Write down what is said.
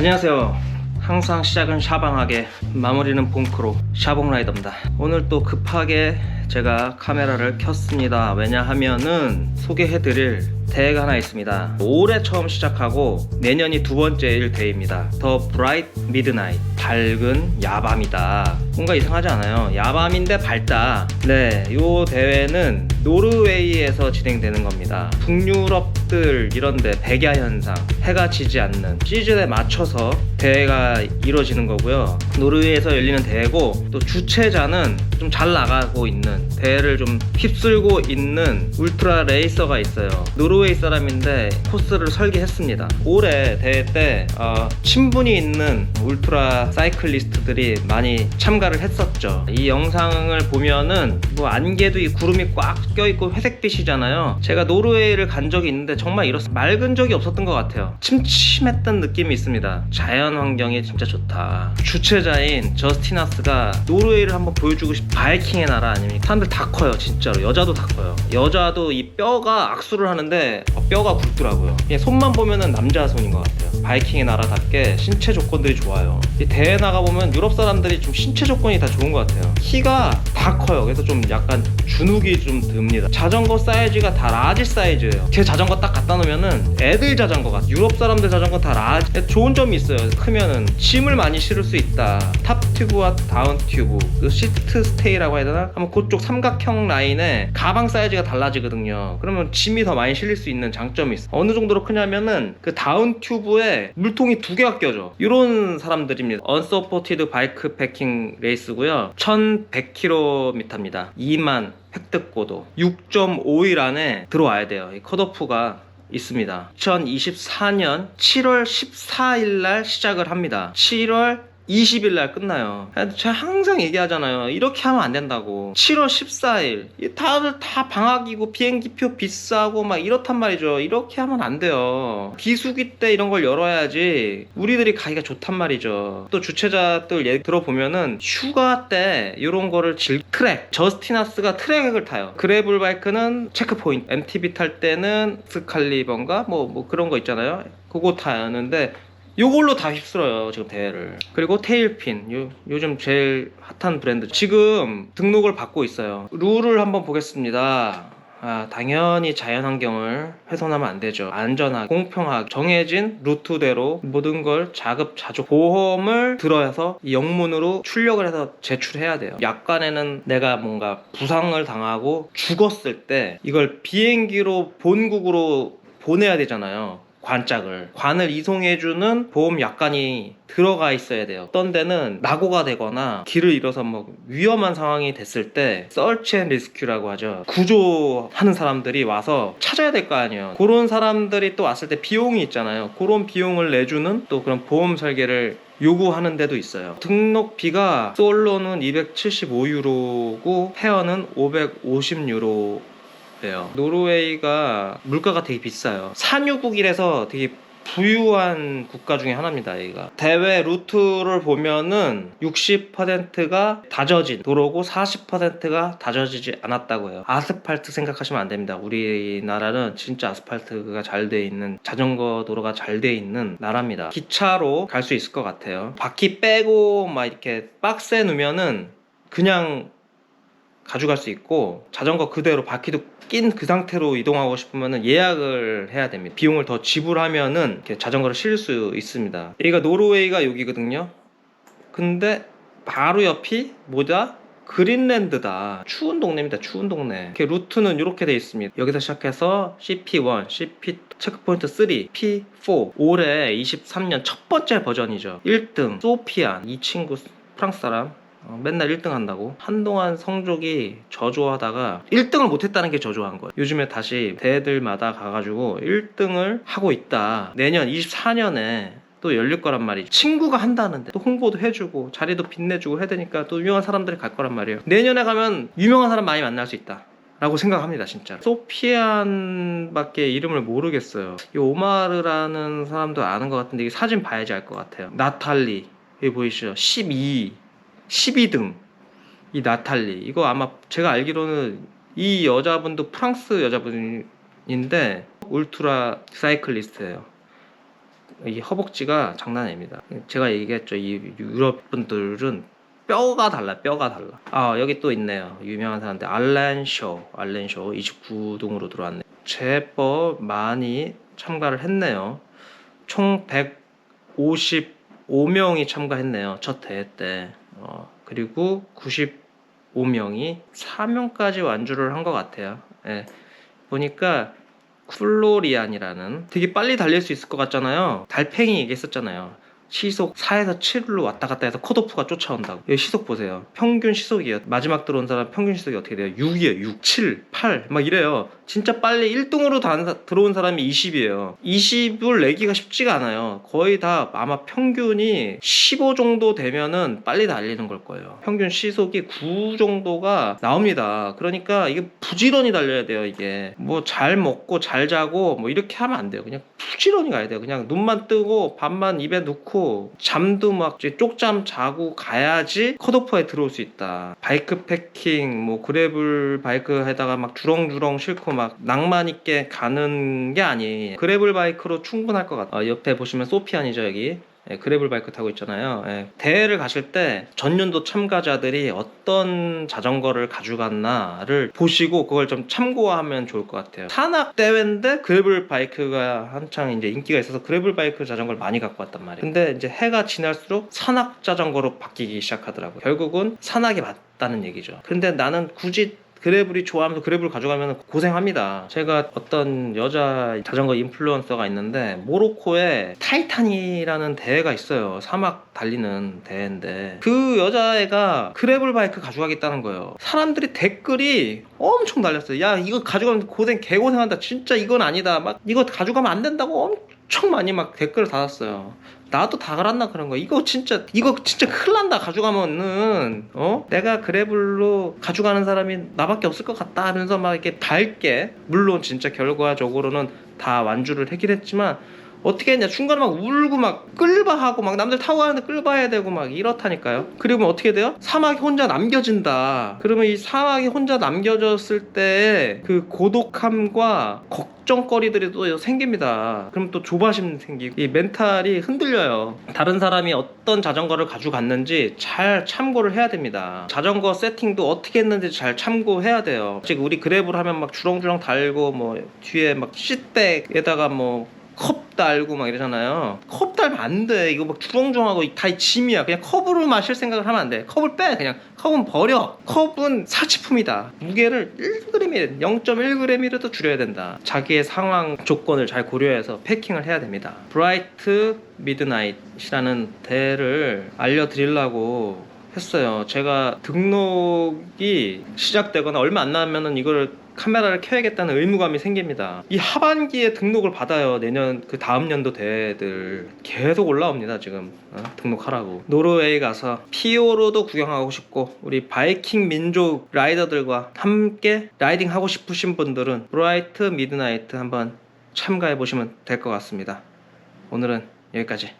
안녕하세요. 항상 시작은 샤방하게 마무리는 봉크로 샤봉라이더입니다. 오늘 또 급하게 제가 카메라를 켰습니다. 왜냐하면은 소개해드릴 대회가 하나 있습니다. 올해 처음 시작하고 내년이 두 번째일 대회입니다. 더 브라이트 미드나잇 밝은 야밤이다. 뭔가 이상하지 않아요? 야밤인데 밝다. 네, 이 대회는 노르웨이에서 진행되는 겁니다. 북유럽 들 이런데 백야 현상, 해가 지지 않는 시즌에 맞춰서 대회가 이루어지는 거고요. 노르웨이에서 열리는 대회고 또 주최자는 좀 잘 나가고 있는 대회를 좀 휩쓸고 있는 울트라 레이서가 있어요. 노르웨이 사람인데 코스를 설계했습니다. 올해 대회 때 어, 친분이 있는 울트라 사이클리스트들이 많이 참가를 했었죠. 이 영상을 보면은 뭐 안개도 이 구름이 꽉 껴있고 회색빛이잖아요. 제가 노르웨이를 간 적이 있는데 정말 이렇 맑은 적이 없었던 것 같아요. 침침했던 느낌이 있습니다. 자연 환경이 진짜 좋다. 주최자인 저스티나스가 노르웨이를 한번 보여주고 싶. 바이킹의 나라 아닙니까? 사람들 다 커요, 진짜로. 여자도 다 커요. 여자도 이 뼈가 악수를 하는데 어, 뼈가 굵더라고요. 그냥 손만 보면은 남자 손인 것 같아요. 바이킹의 나라답게 신체 조건들이 좋아요. 이 대회 나가 보면 유럽 사람들이 좀 신체 조건이 다 좋은 것 같아요. 키가 다 커요. 그래서 좀 약간 주눅이 좀 듭니다. 자전거 사이즈가 다 라지 사이즈예요. 제 자전거 딱 갖다 놓으면은 애들 자전거 같아. 유럽 사람들 자전거 다 라지. 좋은 점이 있어요. 크면은 짐을 많이 실을 수 있다. 탑 튜브와 다운 튜브, 그 시트 스테이라고 해야 되나? 하면 그쪽 삼각형 라인에 가방 사이즈가 달라지거든요. 그러면 짐이 더 많이 실릴 수 있는 장점이 있어. 어느 정도로 크냐면은 그 다운 튜브에 물통이 두 개가 껴져. 이런 사람들입니다. 언서포티드 바이크 패킹 레이스고요. 1100km 입니다. 2만 획득고도 6.5일 안에 들어와야 돼요. 이 컷오프가 있습니다. 2024년 7월 14일 날 시작을 합니다. 7월 20일 날 끝나요. 제가 항상 얘기하잖아요. 이렇게 하면 안 된다고. 7월 14일. 이 다들 다 방학이고 비행기표 비싸고 막 이렇단 말이죠. 이렇게 하면 안 돼요. 비수기 때 이런 걸 열어야지 우리들이 가기가 좋단 말이죠. 또 주최자들 얘기 들어보면은 휴가 때 이런 거를 질 트랙. 저스티나스가 트랙을 타요. 그래블 바이크는 체크포인트. MTB 탈 때는 스칼리번가 뭐, 뭐 그런 거 있잖아요. 그거 타는데 요걸로 다 휩쓸어요 지금 대회를 그리고 테일핀 요, 요즘 제일 핫한 브랜드 지금 등록을 받고 있어요 룰을 한번 보겠습니다 아, 당연히 자연환경을 훼손하면 안 되죠. 안전하게, 공평하게, 정해진 루트대로 모든 걸 자급자족 보험을 들어서 이 영문으로 출력을 해서 제출해야 돼요. 약간에는 내가 뭔가 부상을 당하고 죽었을 때 이걸 비행기로 본국으로 보내야 되잖아요. 관짝을. 관을 이송해주는 보험 약관이 들어가 있어야 돼요. 어떤 데는 낙오가 되거나 길을 잃어서 뭐 위험한 상황이 됐을 때 서치 앤 리스큐라고 하죠. 구조하는 사람들이 와서 찾아야 될 거 아니에요. 그런 사람들이 또 왔을 때 비용이 있잖아요. 그런 비용을 내주는 또 그런 보험 설계를 요구하는 데도 있어요. 등록비가 솔로는 275유로고 페어는 550유로 예요. 노르웨이가 물가가 되게 비싸요. 산유국이라서 되게 부유한 국가 중에 하나입니다, 여기가. 대회 루트를 보면은 60%가 다져진 도로고 40%가 다져지지 않았다고 해요. 아스팔트 생각하시면 안 됩니다. 우리나라는 진짜 아스팔트가 잘 돼 있는 자전거 도로가 잘 돼 있는 나라입니다. 기차로 갈 수 있을 것 같아요. 바퀴 빼고 막 이렇게 박스에 놓으면은 그냥 가져갈 수 있고 자전거 그대로 바퀴도 낀 그 상태로 이동하고 싶으면 예약을 해야 됩니다. 비용을 더 지불하면은 이렇게 자전거를 실을 수 있습니다. 여기가 노르웨이가 여기거든요. 근데 바로 옆이 뭐다? 그린랜드다. 추운 동네입니다. 추운 동네. 이렇게 루트는 이렇게 돼 있습니다. 여기서 시작해서 CP1, CP 체크포인트 3, P4. 올해 23년 첫 번째 버전이죠. 1등 소피안 이 친구 프랑스 사람 어, 맨날 1등 한다고? 한동안 성적이 저조하다가 1등을 못했다는 게 저조한 거예요. 요즘에 다시 대회들마다 가가지고 1등을 하고 있다. 내년 24년에 또 열릴 거란 말이죠 친구가 한다는데 또 홍보도 해주고 자리도 빛내주고 해야 되니까 또 유명한 사람들이 갈 거란 말이에요. 내년에 가면 유명한 사람 많이 만날 수 있다. 라고 생각합니다 진짜 소피안밖에 이름을 모르겠어요. 이 오마르라는 사람도 아는 것 같은데 이게 사진 봐야지 알 것 같아요. 나탈리 여기 보이시죠? 12 12등 이 나탈리 이거 아마 제가 알기로는 이 여자분도 프랑스 여자분인데 울트라 사이클리스트예요 이 허벅지가 장난 아닙니다. 제가 얘기했죠. 이 유럽 분들은 뼈가 달라, 뼈가 달라. 아 여기 또 있네요. 유명한 사람인데 알렌 쇼, 알렌 쇼 29동으로 들어왔네. 제법 많이 참가를 했네요. 총 155명이 참가했네요. 첫 대회 때. 어, 그리고 95명이 4명까지 완주를 한 것 같아요. 예. 보니까 쿨로리안이라는 되게 빨리 달릴 수 있을 것 같잖아요. 달팽이 얘기했었잖아요. 시속 4에서 7로 왔다 갔다 해서 컷오프가 쫓아온다고. 여기 시속 보세요. 평균 시속이에요. 마지막 들어온 사람 평균 시속이 어떻게 돼요? 6이에요. 6, 7, 8. 막 이래요. 진짜 빨리 1등으로 들어온 사람이 20이에요. 20을 내기가 쉽지가 않아요. 거의 다 아마 평균이 15 정도 되면은 빨리 달리는 걸 거예요. 평균 시속이 9 정도가 나옵니다. 그러니까 이게 부지런히 달려야 돼요. 이게 뭐 잘 먹고 잘 자고 뭐 이렇게 하면 안 돼요. 그냥 부지런히 가야 돼요. 그냥 눈만 뜨고 밥만 입에 넣고 잠도 막 쪽잠 자고 가야지 컷오퍼에 들어올 수 있다. 바이크 패킹 뭐 그래블 바이크 에다가 막 주렁주렁 싣고 막 낭만 있게 가는 게 아니에요. 그래블 바이크로 충분할 것 같아요. 어, 옆에 보시면 소피안이죠 여기. 예, 그래블 바이크 타고 있잖아요. 예, 대회를 가실 때 전년도 참가자들이 어떤 자전거를 가져갔나를 보시고 그걸 좀 참고하면 좋을 것 같아요. 산악 대회인데 그래블 바이크가 한창 이제 인기가 있어서 그래블 바이크 자전거를 많이 갖고 왔단 말이에요. 근데 이제 해가 지날수록 산악 자전거로 바뀌기 시작하더라고요. 결국은 산악이 맞다는 얘기죠. 근데 나는 굳이 그래블이 좋아하면서 그래블 가져가면 고생합니다. 제가 어떤 여자 자전거 인플루언서가 있는데 모로코에 타이탄이라는 대회가 있어요. 사막 달리는 대회인데 그 여자애가 그래블 바이크 가져가겠다는 거예요. 사람들이 댓글이 엄청 달렸어요. 야 이거 가져가면 고생 개고생한다. 진짜 이건 아니다. 막 이거 가져가면 안 된다고 엄청 많이 막 댓글을 달았어요. 나도 다 갈았나 그런 거. 이거 진짜 이거 진짜 큰일 난다 가져가면은 어 내가 그래블로 가져가는 사람이 나밖에 없을 것 같다 하면서 막 이렇게 밝게 물론 진짜 결과적으로는 다 완주를 하긴 했지만 어떻게 했냐? 중간에 막 울고 막 끌바 하고 막 남들 타고 가는데 끌바 해야 되고 막 이렇다니까요. 그리고 어떻게 돼요? 사막에 혼자 남겨진다. 그러면 이 사막에 혼자 남겨졌을 때 그 고독함과 걱정거리들이 또 생깁니다. 그럼 또 조바심 생기고 이 멘탈이 흔들려요. 다른 사람이 어떤 자전거를 가져갔는지 잘 참고를 해야 됩니다. 자전거 세팅도 어떻게 했는지 잘 참고해야 돼요. 지금 우리 그랩을 하면 막 주렁주렁 달고 뭐 뒤에 막 시백에다가 뭐 컵 달고 막 이러잖아요. 컵 달면 안 돼. 이거 막 주렁주렁하고 다 짐이야. 그냥 컵으로 마실 생각을 하면 안 돼. 컵을 빼. 그냥 컵은 버려. 컵은 사치품이다. 무게를 1g, 0.1g이라도 줄여야 된다. 자기의 상황 조건을 잘 고려해서 패킹을 해야 됩니다. 브라이트 미드나잇이라는 대회를 알려드리려고 했어요. 제가 등록이 시작되거나 얼마 안 남으면은 이거를 카메라를 켜야겠다는 의무감이 생깁니다. 이 하반기에 등록을 받아요. 내년 그 다음 연도 대회들 계속 올라옵니다. 지금 어? 등록하라고. 노르웨이 가서 피오로도 구경하고 싶고 우리 바이킹 민족 라이더들과 함께 라이딩 하고 싶으신 분들은 브라이트 미드나이트 한번 참가해 보시면 될 것 같습니다. 오늘은 여기까지.